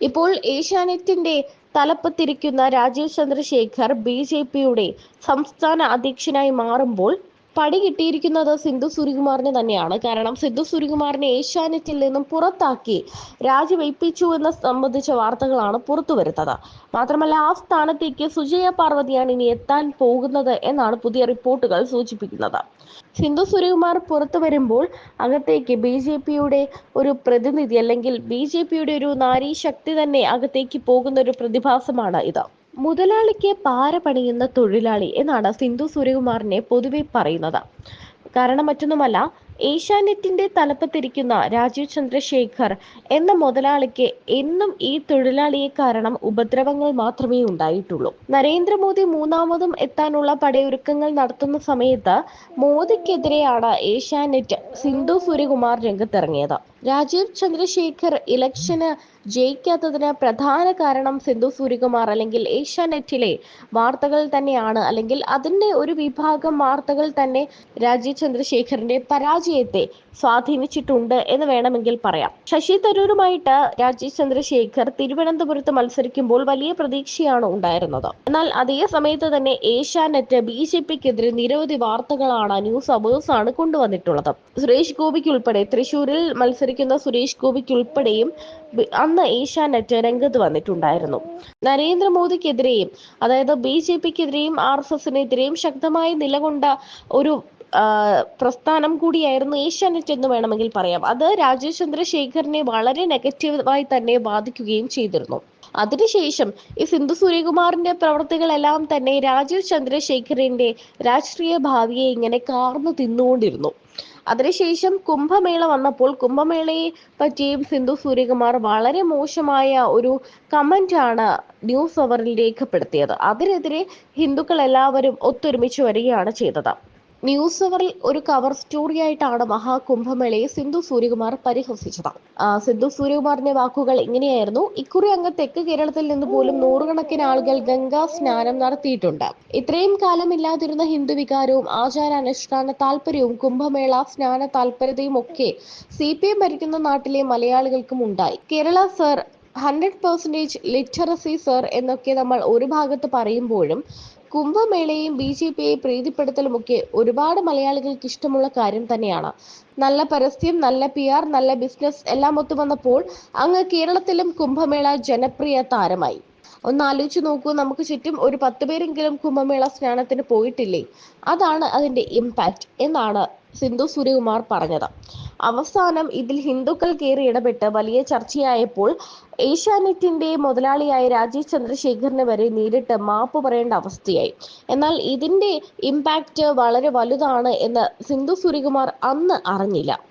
ഇപ്പോൾ ഏഷ്യാനെറ്റിന്റെ തലപ്പത്തിരിക്കുന്ന രാജീവ് ചന്ദ്രശേഖർ ബി ജെ പിയുടെ സംസ്ഥാന അധ്യക്ഷനായി മാറുമ്പോൾ പടി കിട്ടിയിരിക്കുന്നത് സിന്ധു സൂര്യകുമാറിന് തന്നെയാണ്. കാരണം സിന്ധു സൂര്യകുമാറിനെ ഏഷ്യാനെറ്റിൽ നിന്നും പുറത്താക്കി രാജിവെപ്പിച്ചു എന്ന സംബന്ധിച്ച വാർത്തകളാണ് പുറത്തു വരുന്നത്. മാത്രമല്ല ആ സ്ഥാനത്തേക്ക് സുജയ പാർവതിയാണ് ഇനി എത്താൻ പോകുന്നത് എന്നാണ് പുതിയ റിപ്പോർട്ടുകൾ സൂചിപ്പിക്കുന്നത്. സിന്ധു സൂര്യകുമാർ പുറത്തു വരുമ്പോൾ അകത്തേക്ക് ബി ജെ പിയുടെ ഒരു പ്രതിനിധി അല്ലെങ്കിൽ ബി ജെ പിയുടെ ഒരു നാരീ ശക്തി തന്നെ അകത്തേക്ക് പോകുന്ന ഒരു പ്രതിഭാസമാണ് ഇത്. മുതലാളിക്ക് പാര പണിയുന്ന തൊഴിലാളി എന്നാണ് സിന്ധു സൂര്യകുമാറിനെ പൊതുവെ പറയുന്നത്. കാരണം മറ്റൊന്നുമല്ല ഏഷ്യാനെറ്റിന്റെ തലപ്പത്തിരിക്കുന്ന രാജീവ് ചന്ദ്രശേഖർ എന്ന മുതലാളിക്ക് എന്നും ഈ തൊഴിലാളിയെ കാരണം ഉപദ്രവങ്ങൾ മാത്രമേ ഉണ്ടായിട്ടുള്ളൂ. നരേന്ദ്രമോദി മൂന്നാമതും എത്താനുള്ള പടയൊരുക്കങ്ങൾ നടത്തുന്ന സമയത്ത് മോദിക്കെതിരെയാണ് ഏഷ്യാനെറ്റ് സിന്ധു സൂര്യകുമാർ രംഗത്തിറങ്ങിയത്. രാജീവ് ചന്ദ്രശേഖർ ഇലക്ഷന് ജയിക്കാത്തതിന് പ്രധാന കാരണം സിന്ധു സൂര്യകുമാർ അല്ലെങ്കിൽ ഏഷ്യാനെറ്റിലെ വാർത്തകൾ തന്നെയാണ്. അല്ലെങ്കിൽ അതിന്റെ ഒരു വിഭാഗം വാർത്തകൾ തന്നെ രാജീവ് ചന്ദ്രശേഖറിന്റെ പരാജയത്തെ സ്വാധീനിച്ചിട്ടുണ്ട് എന്ന് വേണമെങ്കിൽ പറയാം. ശശി തരൂരുമായിട്ട് രാജീവ് ചന്ദ്രശേഖർ തിരുവനന്തപുരത്ത് മത്സരിക്കുമ്പോൾ വലിയ പ്രതീക്ഷയാണ് ഉണ്ടായിരുന്നത്. എന്നാൽ അതേ സമയത്ത് തന്നെ ഏഷ്യാനെറ്റ് ബി ജെ പിക്കെതിരെ നിരവധി വാർത്തകളാണ് ന്യൂസ് അവേഴ്സ് ആണ് കൊണ്ടുവന്നിട്ടുള്ളത്. സുരേഷ് ഗോപിക്ക് ഉൾപ്പെടെ തൃശൂരിൽ മത്സരിക്കുന്ന സുരേഷ് ഗോപിക്ക് ഉൾപ്പെടെയും അന്ന് ഏഷ്യാനെറ്റ് രംഗത്ത് വന്നിട്ടുണ്ടായിരുന്നു. നരേന്ദ്രമോദിക്കെതിരെയും അതായത് ബി ജെ പിക്കെതിരെയും ആർ എസ് എസിനെതിരെയും ശക്തമായി നിലകൊണ്ട ഒരു പ്രസ്ഥാനം കൂടിയായിരുന്നു ഏഷ്യാനെറ്റ് എന്ന് വേണമെങ്കിൽ പറയാം. അത് രാജേഷ് ചന്ദ്രശേഖറിനെ വളരെ നെഗറ്റീവായി തന്നെ ബാധിക്കുകയും ചെയ്തിരുന്നു. അതിനുശേഷം ഈ സിന്ധു സൂര്യകുമാറിന്റെ പ്രവർത്തികളെല്ലാം തന്നെ രാജീവ് ചന്ദ്രശേഖറിന്റെ രാഷ്ട്രീയ ഭാവിയെ ഇങ്ങനെ കാർന്നു തിന്നുകൊണ്ടിരുന്നു. അതിനുശേഷം കുംഭമേള വന്നപ്പോൾ കുംഭമേളയെ പറ്റിയും സിന്ധു സൂര്യകുമാർ വളരെ മോശമായ ഒരു കമന്റ് ആണ് ന്യൂസ് അവറിൽ രേഖപ്പെടുത്തിയത്. അതിനെതിരെ ഹിന്ദുക്കൾ എല്ലാവരും ഒത്തൊരുമിച്ച് വരികയാണ് ചെയ്തത്. ന്യൂസ് അവറിൽ ഒരു കവർ സ്റ്റോറിയായിട്ടാണ് മഹാകുംഭമേളയെ സിന്ധു സൂര്യകുമാർ പരിഹസിച്ചത്. സിന്ധു സൂര്യകുമാറിന്റെ വാക്കുകൾ ഇങ്ങനെയായിരുന്നു. ഇക്കുറി അങ്ങ് തെക്ക് കേരളത്തിൽ നിന്ന് പോലും നൂറുകണക്കിന് ആളുകൾ ഗംഗാ സ്നാനം നടത്തിയിട്ടുണ്ട്. ഇത്രയും കാലമില്ലാതിരുന്ന ഹിന്ദു വികാരവും ആചാരാനുഷ്ഠാന താല്പര്യവും കുംഭമേള സ്നാന താല്പര്യതയും ഒക്കെ സി പി എം ഭരിക്കുന്ന നാട്ടിലെ മലയാളികൾക്കും ഉണ്ടായി. Kerala sir hundred percentage literacy sir എന്നൊക്കെ നമ്മൾ ഒരു ഭാഗത്ത് പറയുമ്പോഴും കുംഭമേളയും ബി ജെ പിയെ പ്രീതിപ്പെടുത്തലുമൊക്കെ ഒരുപാട് മലയാളികൾക്ക് ഇഷ്ടമുള്ള കാര്യം തന്നെയാണ്. നല്ല പരസ്യം നല്ല പി ആർ നല്ല ബിസിനസ് എല്ലാം ഒത്തു വന്നപ്പോൾ അങ്ങ് കേരളത്തിലും കുംഭമേള ജനപ്രിയ താരമായി. ഒന്ന് ആലോചിച്ച് നോക്കൂ നമുക്ക് ചുറ്റും ഒരു പത്ത് പേരെങ്കിലും കുംഭമേള സ്നാനത്തിന് പോയിട്ടില്ലേ? അതാണ് അതിന്റെ ഇമ്പാക്റ്റ് എന്നാണ് സിന്ധു സൂര്യകുമാർ പറഞ്ഞത്. അവസാനം ഇതിൽ ഹിന്ദുക്കൾ കയറി ഇടപെട്ട് വലിയ ചർച്ചയായപ്പോൾ ഏഷ്യാനെറ്റിന്റെ മുതലാളിയായ രാജീവ് ചന്ദ്രശേഖറിന് വരെ നേരിട്ട് മാപ്പ് പറയേണ്ട അവസ്ഥയായി. എന്നാൽ ഇതിന്റെ ഇമ്പാക്റ്റ് വളരെ വലുതാണ് എന്ന് സിന്ധു സൂര്യകുമാർ അന്ന് അറിഞ്ഞില്ല.